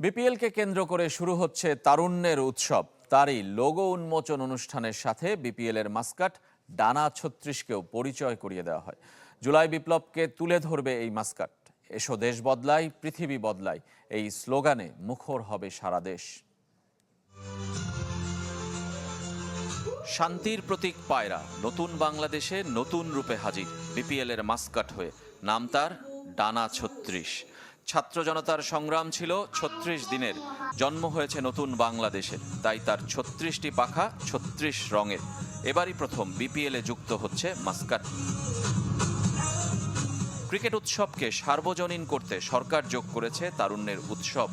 বিপিএলকে কেন্দ্র করে শুরু হচ্ছে তারুণ্যের উৎসব। তারই লোগো উন্মোচন অনুষ্ঠানের সাথে বিপিএল এর মাস্কাট ডানা ছত্রিশকেও পরিচয় করিয়ে দেওয়া হয়। জুলাই বিপ্লবকে তুলে ধরবে এই মাস্কাট। এসো দেশ বদলাই, পৃথিবী বদলাই, এই স্লোগানে মুখর হবে সারা দেশ। শান্তির প্রতীক পায়রা, নতুন বাংলাদেশে নতুন রূপে হাজির। বিপিএল এর মাস্কাট হয়ে নাম তার ডানা ছত্রিশ। ছাত্র জনতার সংগ্রাম ছিল ছত্রিশ দিনের। জন্ম হয়েছে নতুন বাংলাদেশে, তাই তার ছত্রিশটি পাখা ছত্রিশ রঙের। এবারই প্রথম বিপিএল যুক্ত হচ্ছে মাস্কাট। ক্রিকেট উৎসবকে সার্বজনীন করতে সরকার যোগ করেছে তারুণ্যের উৎসব।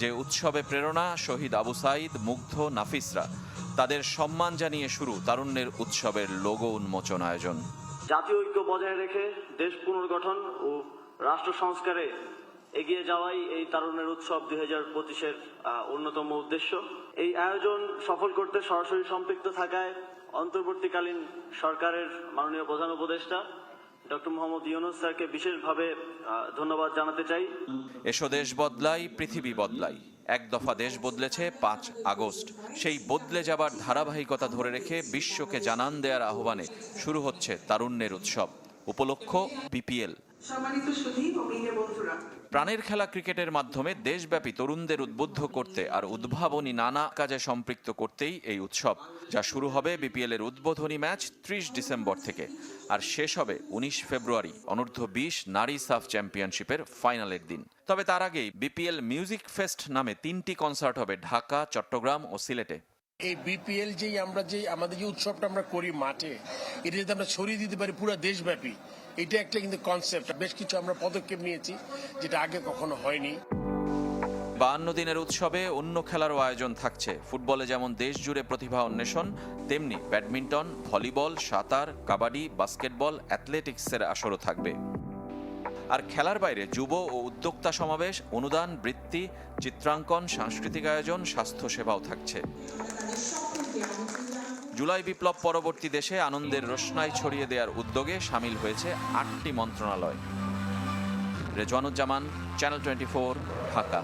যে উৎসবে প্রেরণা, শহীদ আবু সাইদ, মুগ্ধ নাফিসরা, তাদের সম্মান জানিয়ে শুরু তারুণ্যের উৎসবের লোগো উন্মোচন আয়োজন। জাতীয় ঐক্য বজায় রেখে দেশ পুনর্গঠন ও রাষ্ট্র সংস্কারে এগিয়ে যাওয়াই এই তারুণ্যের উৎসব দুই হাজার পঁচিশের অন্যতম উদ্দেশ্য। এই আয়োজন সফল করতে সরাসরি সম্পৃক্ত থাকায় অন্তর্বর্তীকালীন সরকারের মাননীয় প্রধান উপদেষ্টা ডক্টর মোহাম্মদ ইউনুস স্যারকে বিশেষভাবে ধন্যবাদ জানাতে চাই। এসো দেশ বদলাই পৃথিবী বদলাই। এক দফা দেশ বদলেছে পাঁচ আগস্ট। সেই বদলে যাবার ধারাবাহিকতা ধরে রেখে বিশ্বকে জানান দেওয়ার আহ্বানে শুরু হচ্ছে তারুণ্যের উৎসব। উপলক্ষ বিপিএল। সম্মানিত সুধী বন্ধুরা। প্রাণের খেলা ক্রিকেটের মাধ্যমে দেশব্যাপী তরুণদের উদ্বুদ্ধ করতে আর উদ্ভাবনী নানা কাজে সম্পৃক্ত করতেই এই উৎসব যা শুরু হবে বিপিএল এর উদ্বোধনী ম্যাচ ত্রিশ ডিসেম্বর থেকে। আর শেষ হবে উনিশ ফেব্রুয়ারি অনূর্ধ্ব বিশ নারী সাফ চ্যাম্পিয়নশিপের ফাইনালের দিন। তবে তার আগেই বিপিএল মিউজিক ফেস্ট নামে তিনটি কনসার্ট হবে ঢাকা চট্টগ্রাম ও সিলেটে। এই বিপিএল যেই আমরা যে আমাদের যে উৎসবটা আমরা করি মাঠে এটা যদি আমরা ছড়িয়ে দিতে পারি পুরো দেশব্যাপী এটা একটা কিন্তু কনসেপ্ট বেশ কিছু আমরা পদক্ষেপ নিয়েছি, যেটা আগে কখনো হয়নি। বাহান্ন দিনের উৎসবে অন্য খেলারও আয়োজন থাকছে। ফুটবলে যেমন দেশ জুড়ে প্রতিভা অন্বেষণ, তেমনি ব্যাডমিন্টন, ভলিবল, সাঁতার, কাবাডি, বাস্কেটবল, অ্যাথলেটিক্সের আসরও থাকবে। আর খেলার বাইরে যুব ও উদ্যোক্তা সমাবেশ, অনুদান, বৃত্তি, চিত্রাঙ্কন, সাংস্কৃতিক আয়োজন, স্বাস্থ্যসেবাও থাকছে। জুলাই বিপ্লব পরবর্তী দেশে আনন্দের রোশনাই ছড়িয়ে দেওয়ার উদ্যোগে সামিল হয়েছে আটটি মন্ত্রণালয়। Rezwanuzzaman channel twenty Dhaka.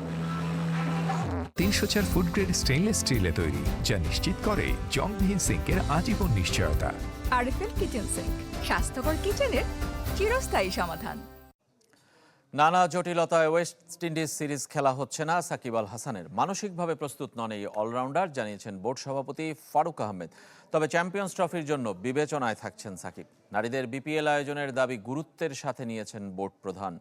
তিনশো চার ফুড গ্রেড স্টেনলেস স্টিলে তৈরি যা নিশ্চিত করে জংবিহীন সিঙ্কের আজীবন নিশ্চয়তা। আরএফএল কিচেন সিঙ্ক স্বাস্থ্যকর কিচেনের চিরস্থায়ী সমাধান। নানা জটিলতায় ওয়েস্ট ইন্ডিজ সিরিজ খেলা হচ্ছে না, সাকিব আল হাসানের। মানসিকভাবে প্রস্তুত নন এই অলরাউন্ডার, জানিয়েছেন বোর্ড সভাপতি ফারুক আহমেদ। তবে চ্যাম্পিয়ন্স ট্রফির জন্য বিবেচনায় থাকছেন সাকিব। নারীদের বিপিএল আয়োজনের দাবি গুরুত্বের সাথে নিয়েছেন বোর্ড প্রধান।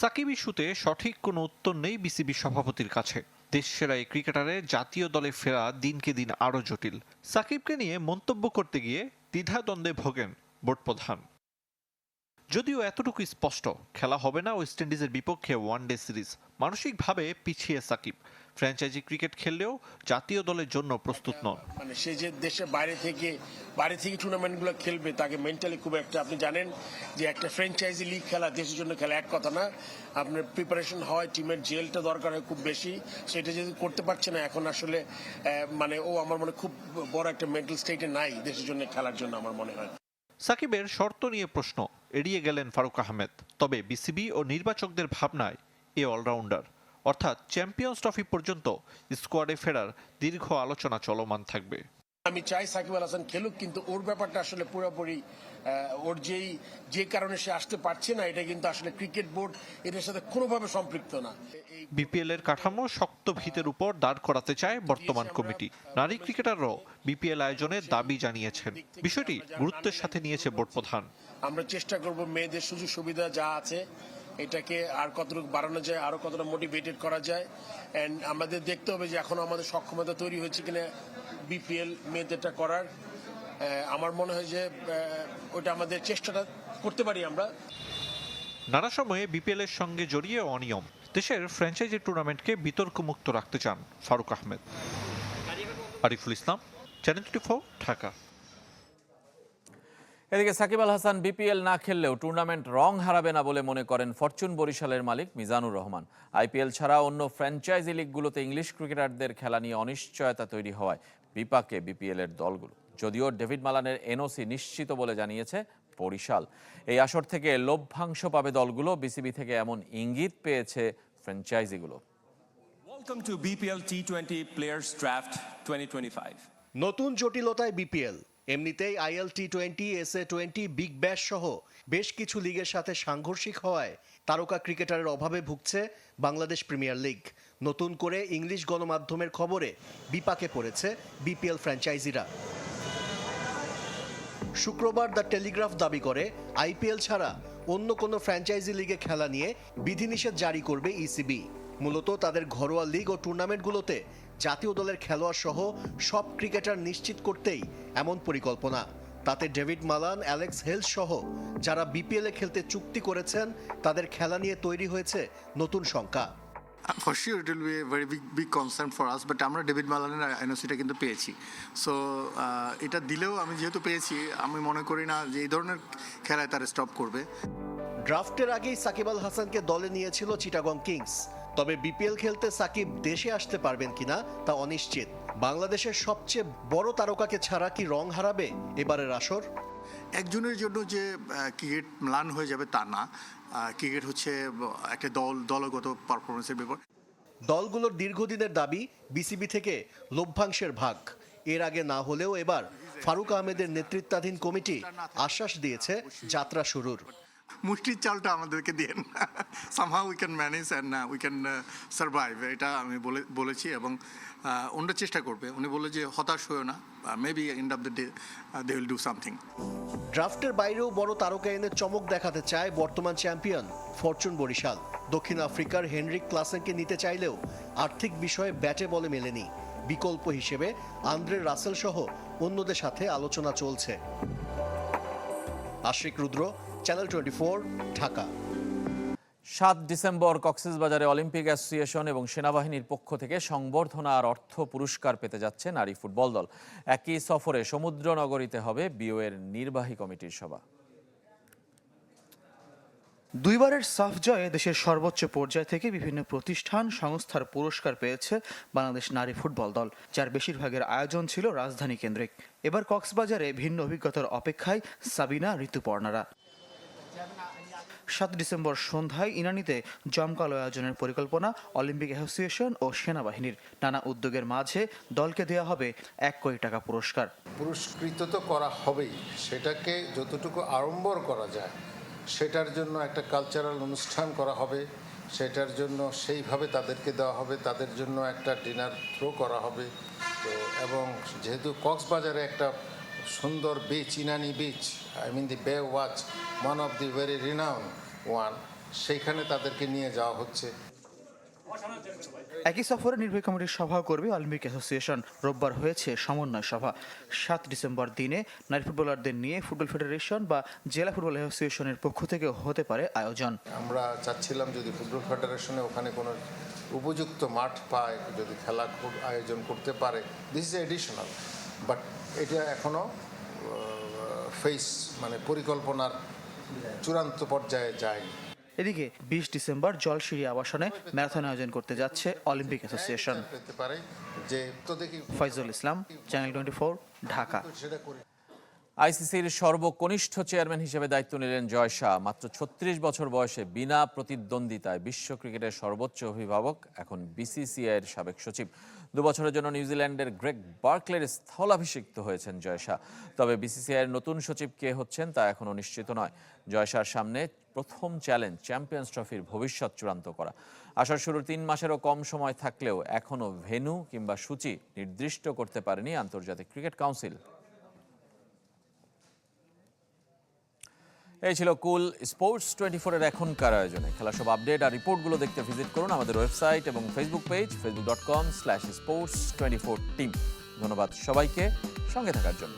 সাকিব ইস্যুতে সঠিক কোনো উত্তর নেই বিসিবি সভাপতির কাছে। দেশসেরা এই ক্রিকেটারের জাতীয় দলে ফেরা দিনকে দিন আরও জটিল। সাকিবকে নিয়ে মন্তব্য করতে গিয়ে দ্বিধাদ্বন্দ্বে ভোগেন বোর্ড প্রধান। যদিও এতটুকু স্পষ্ট খেলা হবে না ওয়েস্ট ইন্ডিজের বিপক্ষে ওয়ানডে সিরিজ। মানসিকভাবে পিছিয়ে সাকিব। ফ্র্যাঞ্চাইজি ক্রিকেট খেললেও জাতীয় দলের জন্য প্রস্তুত নন। মানে সে যে দেশে বাইরে থেকে বাইরে থেকে টুর্নামেন্টগুলো খেলবে তাকে মেন্টালি খুব একটা আপনি জানেন যে একটা ফ্র্যাঞ্চাইজি লিগ খেলা দেশের জন্য খেলা এক কথা না। আপনার প্রিপারেশন হয় টিমের জেলটা দরকার হয় খুব বেশি। সেটা যদি করতে পারছে না এখন আসলে মানে ও আমার মনে খুব বড় একটা মেন্টাল স্টেটে নাই দেশের জন্য খেলার জন্য আমার মনে হয়। সাকিবের শর্ত নিয়ে প্রশ্ন এড়িয়ে গেলেন ফারুক আহমেদ। তবে বিসিবি ও নির্বাচকদের ভাবনায় এ অলরাউন্ডার। অর্থাৎ চ্যাম্পিয়ন্স ট্রফি পর্যন্ত স্কোয়াডে ফেরার দীর্ঘ আলোচনা চলমান থাকবে। আমি চাই সাকিব আল হাসান খেলুক কিন্তু ওর ব্যাপারটা আসলে পুরোপুরি ওর যেই যে কারণে সে আসতে পারছে না এটা কিন্তু আসলে ক্রিকেট বোর্ড এটার সাথে কোনোভাবে সম্পৃক্ত না। বিপিএল এর কাঠামো শক্ত ভিতের উপর দাঁড় করাতে চায় বর্তমান কমিটি। নারী ক্রিকেটাররাও বিপিএল আয়োজনের দাবি জানিয়েছেন। বিষয়টি গুরুত্বের সাথে নিয়েছে বোর্ড প্রধান। আমরা চেষ্টা করব মেয়েদের সুযোগ সুবিধা যা আছে এটাকে আর কতটুকু বাড়ানো যায় আরও কতটা মোটিভেটেড করা যায়। এন্ড আমাদের দেখতে হবে যে এখনও আমাদের সক্ষমতা তৈরি হয়েছে কিনা। বিপিএল মেয়েদেরটা করার আমার মনে হয় যে ওটা আমাদের চেষ্টাটা করতে পারি আমরা। নানা সময়ে বিপিএল এর সঙ্গে জড়িয়ে অনিয়ম দেশের ফ্র্যাঞ্চাইজি টুর্নামেন্টকে বিতর্কমুক্ত রাখতে চান Faruk Ahmed. Ariful Islam channel twenty Dhaka. এদিকে সাকিব আল হাসান বিপিএল না খেললেও টুর্নামেন্ট রং হারাবে না বলে মনে করেন ফরচুন বরিশালের মালিক মিজানুর রহমান। আইপিএল ছাড়া অন্য ফ্র্যাঞ্চাইজি লিগগুলোতে ইংলিশ ক্রিকেটারদের খেলা নিয়ে অনিশ্চয়তা তৈরি হওয়ায় বিপাকে বিপিএল এর দলগুলো। যদিও ডেভিড মালানের এনওসি নিশ্চিত বলে জানিয়েছে বরিশাল। এই আসর থেকে লভ্যাংশ পাবে দলগুলো। বিসিবি থেকে এমন ইঙ্গিত পেয়েছে ফ্র্যাঞ্চাইজিগুলো। Welcome to BPL T20 Players Draft 2025. নতুন জটিলতায় বিপিএল এমনিতেই IL T twenty S A twenty Big Bash সহ বেশ কিছু লিগের সাথে সাংঘর্ষিক হওয়ায় তারকা ক্রিকেটারের অভাবে ভুগছে বাংলাদেশ প্রিমিয়ার লিগ। নতুন করে ইংলিশ গণমাধ্যমের খবরে বিপাকে পড়েছে বিপিএল ফ্র্যাঞ্চাইজিরা। শুক্রবার দ্য টেলিগ্রাফ দাবি করে, আইপিএল ছাড়া অন্য কোনো ফ্র্যাঞ্চাইজি লিগে খেলা নিয়ে বিধিনিষেধ জারি করবে ইসিবি। মূলত তাদের ঘরোয়া লিগ ও টুর্নামেন্টগুলোতে জাতীয় দলের খেলোয়াড় সহ সব ক্রিকেটার নিশ্চিত করতেই এমন পরিকল্পনা। তাতে ডেভিড মালান, অ্যালেক্স হেলস সহ যারা বিপিএলে খেলতে চুক্তি করেছেন, তাদের খেলা নিয়ে তৈরি হয়েছে নতুন শঙ্কা। For sure it will be very big big concern for us but আমরা ডেভিড মালানের এনওসিটা কিন্তু পেয়েছি। সো এটা দিলেও আমি যেহেতু পেয়েছি আমি মনে করি না যে এই ধরনের খেলায় তারা স্টপ করবে। ড্রাফটের আগেই সাকিব আল হাসানকে দলে নিয়েছিল চিটাগং কিংস। তবে বিপিএল খেলতে সাকিব দেশে আসতে পারবেন কিনা তা অনিশ্চিত। বাংলাদেশের সবচেয়ে বড় তারকাকে ছাড়া কি রং হারাবে এবারের আসর? একজনের জন্য যে ক্রিকেট ম্লান হয়ে যাবে তা না। ক্রিকেট হচ্ছে একটা দল, দলগত পারফরমেন্সের ব্যাপার। দলগুলোর দীর্ঘদিনের দাবি বিসিবি থেকে লভ্যাংশের ভাগ। এর আগে না হলেও এবার ফারুক আহমেদের নেতৃত্বাধীন কমিটি আশ্বাস দিয়েছে যাত্রা শুরুর। মুষ্টির চালটা আমাদেরকে দিন। Somehow we can manage and we can survive এটা আমি বলে বলেছি এবং আহ, ওনারা চেষ্টা করবে। উনি বলে যে হতাশ হয়েও না maybe end of the day they will do something ড্রাফটের বাইরেও বড় তারকা এনে চমক দেখাতে চায় বর্তমান চ্যাম্পিয়ন ফরচুন বরিশাল। দক্ষিণ আফ্রিকার হেনরিক ক্লাসেনকে নিতে চাইলেও আর্থিক বিষয়ে ব্যাটে বলে মেলেনি। বিকল্প হিসেবে আন্দ্রে রাসেল সহ অন্যদের সাথে আলোচনা চলছে। আশিক রুদ্র চ্যানেল টোয়েন্টি ঢাকা সাত ডিসেম্বর কক্সবাজারে অলিম্পিক অ্যাসোসিয়েশন এবং সেনাবাহিনীর পক্ষ থেকে সংবর্ধনা আর অর্থ পুরস্কার পেতে যাচ্ছে নারী ফুটবল দল। একই সফরে সমুদ্রনগরীতে হবে বিওএর নির্বাহী কমিটির সভা। দুইবারের সাফ জয়ে দেশের সর্বোচ্চ পর্যায় থেকে বিভিন্ন প্রতিষ্ঠান সংস্থার পুরস্কার পেয়েছে বাংলাদেশ নারী ফুটবল দল যার বেশিরভাগের আয়োজন ছিল রাজধানী কেন্দ্রিক। এবার কক্সবাজারে ভিন্ন অভিজ্ঞতার অপেক্ষায় সাবিনা ঋতুপর্ণারা। সাত ডিসেম্বর সন্ধ্যায় ইনানিতে জমকালো আয়োজনের পরিকল্পনা, অলিম্পিক অ্যাসোসিয়েশন ও সেনাবাহিনীর। নানা উদ্যোগের মাঝে দলকে দেওয়া হবে এক কোটি টাকা পুরস্কার। পুরস্কৃত তো করা হবেই, সেটাকে যতটুকু আড়ম্বর করা যায়, সেটার জন্য একটা কালচারাল অনুষ্ঠান করা হবে, সেটার জন্য সেইভাবে তাদেরকে দেওয়া হবে, তাদের জন্য একটা ডিনার থ্রো করা হবে। তো, এবং যেহেতু কক্সবাজারে একটা সুন্দর beach Inani beach I mean the Baywatch one of the very renown one সেইখানে তাদেরকে নিয়ে যাওয়া হচ্ছে। একই সফরে নির্বাহী কমিটির সভা করবে অলিম্পিক অ্যাসোসিয়েশন। রোববার হয়েছে সমন্বয় সভা। সাত ডিসেম্বর দিনে নারী ফুটবলারদের নিয়ে ফুটবল ফেডারেশন বা জেলা ফুটবল অ্যাসোসিয়েশনের পক্ষ থেকে হতে পারে আয়োজন। আমরা চাচ্ছিলাম যদি ফুটবল ফেডারেশনে ওখানে কোনো উপযুক্ত মাঠ পায় যদি খেলা আয়োজন করতে পারে। দিস ইজ এডিশনাল বাট এটা এখনও ফেস মানে পরিকল্পনার চূড়ান্ত পর্যায়ে যায়নি। এদিকে বিশ ডিসেম্বর জলশিরি আবাসনে ম্যারাথন আয়োজন করতে যাচ্ছে অলিম্পিক অ্যাসোসিয়েশন। পেতে পারে যে তো দেখি ফয়জুল ইসলাম চ্যানেল টোয়েন্টি ঢাকা। আইসিসির সর্বকনিষ্ঠ চেয়ারম্যান হিসেবে দায়িত্ব নিলেন জয় শাহ। মাত্র ছত্রিশ বছর বয়সে বিনা প্রতিদ্বন্দ্বিতায় বিশ্ব ক্রিকেটের সর্বোচ্চ অভিভাবক এখন বিসিসিআই এর সাবেক সচিব। দু বছরের জন্য নিউজিল্যান্ডের গ্রেগ বার্কলের স্থলাভিষিক্ত হয়েছেন জয়সা তবে বিসিসিআই এর নতুন সচিব কে হচ্ছেন তা এখনও নিশ্চিত নয়। জয়শার সামনে প্রথম চ্যালেঞ্জ, চ্যাম্পিয়ন্স ট্রফির ভবিষ্যৎ চূড়ান্ত করা। আসার শুরুর তিন মাসেরও কম সময় থাকলেও এখনও ভেনু কিংবা সূচি নির্দিষ্ট করতে পারেনি আন্তর্জাতিক ক্রিকেট কাউন্সিল। এই ছিল কুল স্পোর্টস টোয়েন্টি ফোরের এখনকার আয়োজনে। খেলা সব আপডেট আর রিপোর্টগুলো দেখতে ভিজিট করুন আমাদের ওয়েবসাইট এবং Facebook page Facebook dot com slash sports twenty four team ধন্যবাদ সবাইকে, সঙ্গে থাকার জন্য।